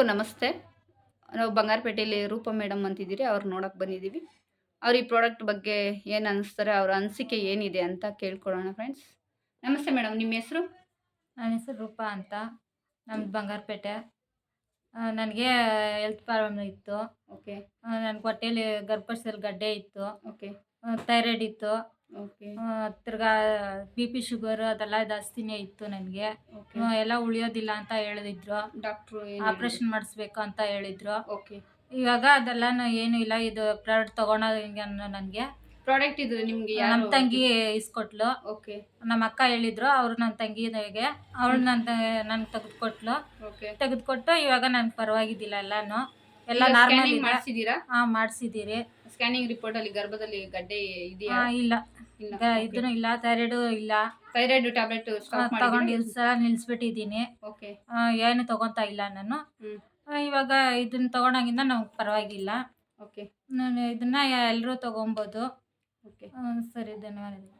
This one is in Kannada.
ಎಲ್ರಿಗೂ ನಮಸ್ತೆ. ನಾವು ಬಂಗಾರಪೇಟೆಯಲ್ಲಿ ರೂಪ ಮೇಡಮ್ ಅಂತಿದ್ದೀರಿ ಅವ್ರು ನೋಡೋಕೆ ಬಂದಿದ್ದೀವಿ. ಅವ್ರು ಈ ಪ್ರಾಡಕ್ಟ್ ಬಗ್ಗೆ ಏನು ಅನ್ನಿಸ್ತಾರೆ ಅವ್ರ ಅನಿಸಿಕೆ ಏನಿದೆ ಅಂತ ಕೇಳ್ಕೊಳ್ಳೋಣ ಫ್ರೆಂಡ್ಸ್. ನಮಸ್ತೆ ಮೇಡಮ್ ನಿಮ್ಮ ಹೆಸರು? ನನ್ನ ಹೆಸರು ರೂಪಾ ಅಂತ. ನಮ್ದು ಬಂಗಾರಪೇಟೆ. ನನಗೆ ಹೆಲ್ತ್ ಪ್ರಾಬ್ಲಮ್ ಇತ್ತು. ಓಕೆ. ನನ್ನ ಹೊಟ್ಟೆಯಲ್ಲಿ ಗರ್ಭಕೋಶದಲ್ಲಿ ಗಡ್ಡೆ ಇತ್ತು. ಓಕೆ. ಥೈರಾಯ್ಡ್ ಇತ್ತು. ತಿರ್ಗಾ ಬಿ ಪಿ ಶುಗರ್ ಅದೆಲ್ಲ ಜಾಸ್ತಿನೇ ಇತ್ತು ನನಗೆ. ಎಲ್ಲ ಉಳಿಯೋದಿಲ್ಲ ಅಂತ ಹೇಳಿದ್ರು. ಡಾಕ್ಟ್ರು ಆಪರೇಷನ್ ಮಾಡಿಸ್ಬೇಕು ಅಂತ ಹೇಳಿದ್ರು. ಓಕೆ ಇವಾಗ ಅದೆಲ್ಲ ಏನು ಇಲ್ಲ ಇದು ಪ್ರಾಡಕ್ಟ್ ತಗೊಳೋದಂಗೆ ನನಗೆ. ಪ್ರಾಡಕ್ಟ್ ಇದು ನಿಮಗೆ ನಮ್ಮ ತಂಗಿ ಇಸ್ಕೊಟ್ಲು. ಓಕೆ ನಮ್ಮ ಅಕ್ಕ ಹೇಳಿದ್ರು ಅವ್ರು ನನ್ನ ತಂಗಿಗೆ ಅವಳು ನನ್ನ ನನ್ಗೆ ತೆಗೆದುಕೊಟ್ಲು. ಓಕೆ ತೆಗೆದುಕೊಟ್ಟು ಇವಾಗ ನನ್ಗೆ ಪರವಾಗಿದ್ದಿಲ್ಲ ಎಲ್ಲಾನು. ಎಲ್ಲ ನಾರ್ಮಲ್ ಮಾಡ್ಸಿದೀರಾ? ಹಾ ಹಾಂ ಮಾಡಿಸಿದ್ದೀರಿ ಸ್ಕ್ಯಾನಿಂಗ್ ರಿಪೋರ್ಟ್ ಅಲ್ಲಿ ಗರ್ಭದಲ್ಲಿ ಗಡ್ಡೆ ಇದೆಯಾ? ಹಾಂ ಇಲ್ಲ. ಇಲ್ಲ. ಇದನ್ನು ಇಲ್ಲ ಥೈರಾಯ್ಡು ಇಲ್ಲ. ಥೈರಾಯ್ಡ್ ಟ್ಯಾಬ್ಲೆಟ್ ಸ್ಟಾಪ್ ತಗೊಂಡು ಮಾಡಿ ಸಲ ನಿಲ್ಸ್ಬಿಟ್ಟಿದ್ದೀನಿ. ಓಕೆ ಆ, ಏನು ತಗೊಂತಾ ಇಲ್ಲ ನಾನು. ಹ್ಮ್. ಆ, ಇವಾಗ ಇದನ್ನ ತಗೊಂಡಾಗಿಂದ ನಮ್ಗೆ ಪರವಾಗಿಲ್ಲ. ಓಕೆ ನಾನು ಇದನ್ನ ಎಲ್ಲರೂ ತಗೊಬೋದು. ಓಕೆ ಆ, ಸರಿ ಧನ್ಯವಾದಗಳು.